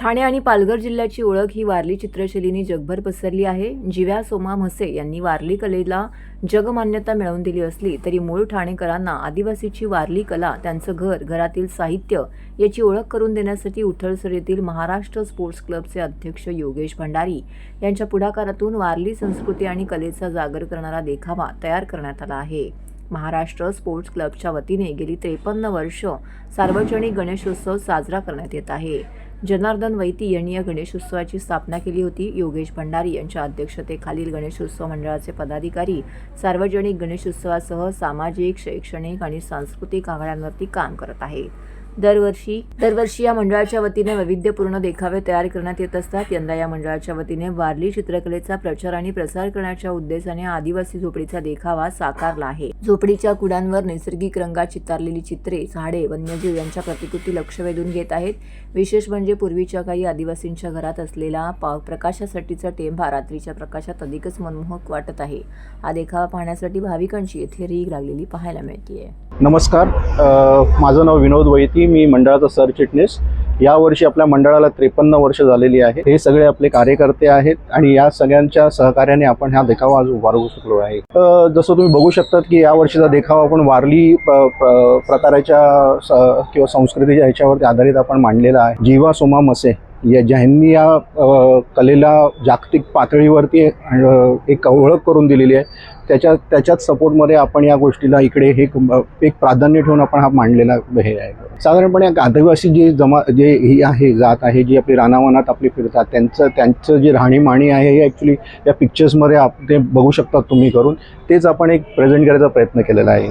ठाणे आणि पालघर जिल्ह्याची ओळख ही वारली चित्रशैलीने जगभर पसरली आहे. जिव्या सोमा म्हसे यांनी वारली कलेला जगमान्यता मिळवून दिली असली तरी मूळ ठाणेकरांना आदिवासीची वारली कला त्यांचं घर घरातील साहित्य याची ओळख करून देण्यासाठी उथळसर येथील महाराष्ट्र स्पोर्ट्स क्लबचे अध्यक्ष योगेश भंडारी यांच्या पुढाकारातून वारली संस्कृती आणि कलेचा जागर करणारा देखावा तयार करण्यात आला आहे. महाराष्ट्र स्पोर्ट्स क्लबच्या वतीने गेली त्रेपन्न वर्ष सार्वजनिक गणेशोत्सव साजरा करण्यात येत आहे. जनार्दन वैती यांनी या गणेशोत्सवाची स्थापना केली होती. योगेश भंडारी यांच्या अध्यक्षतेखालील गणेशोत्सव मंडळाचे पदाधिकारी सार्वजनिक गणेशोत्सवासह सामाजिक शैक्षणिक आणि सांस्कृतिक आघाड्यांवरती काम करत आहेत. दरवर्षी दरवर्षी या मंडळाच्या वतीने वैविध्यपूर्ण देखावे तयार करण्यात येत असतात. यंदा या मंडळाच्या वतीने वारली चित्रकलेचा प्रचार आणि प्रसार करण्याच्या उद्देशाने आदिवासी झोपडीचा देखावा साकारला आहे. झोपडीच्या कुडांवर नैसर्गिक रंगात चितारलेली चित्रे झाडे वन्यजीव यांच्या प्रतिकृती लक्ष वेधून घेत आहेत. विशेष म्हणजे पूर्वीच्या काही आदिवासींच्या घरात असलेला पा प्रकाशासाठीचा टेंभा रात्रीच्या प्रकाशात अधिकच मनमोहक वाटत आहे. हा देखावा पाहण्यासाठी भाविकांची येथे रीग लागलेली पाहायला मिळते नमस्कार. माझं नाव विनोद वैती. मी मंडळाचा सरचिटणीस. यावर्षी आपल्या मंडळाला त्रेपन्न वर्ष झालेली आहे. हे सगळे आपले कार्यकर्ते आहेत आणि या सगळ्यांच्या सहकार्याने आपण हा देखावा आज उभारू शकलो आहे. जसं तुम्ही बघू शकतात की या वर्षीचा देखावा आपण वारली प्रकाराच्या किंवा संस्कृतीच्या ह्याच्यावरती आधारित आपण मांडलेला आहे. जीवा सोमा मसे. या ज्यांनी या कलेला जागतिक पातळीवरती एक ओळख करून दिलेली आहे त्याच्या त्याच्याच सपोर्टमध्ये आपण या गोष्टीला इकडे हे एक प्राधान्य ठेवून आपण हा मांडलेला हे आहे. साधारणपणे आदिवासी जे जमा जे ही आहे जात आहे जी आपली रानावनात आपली फिरतात त्यांचं त्यांचं जे राहणीमाणी आहे हे ॲक्च्युली या पिक्चर्समध्ये आप ते बघू शकतात तुम्ही करून तेच आपण एक प्रेझेंट करायचा प्रयत्न केलेला आहे.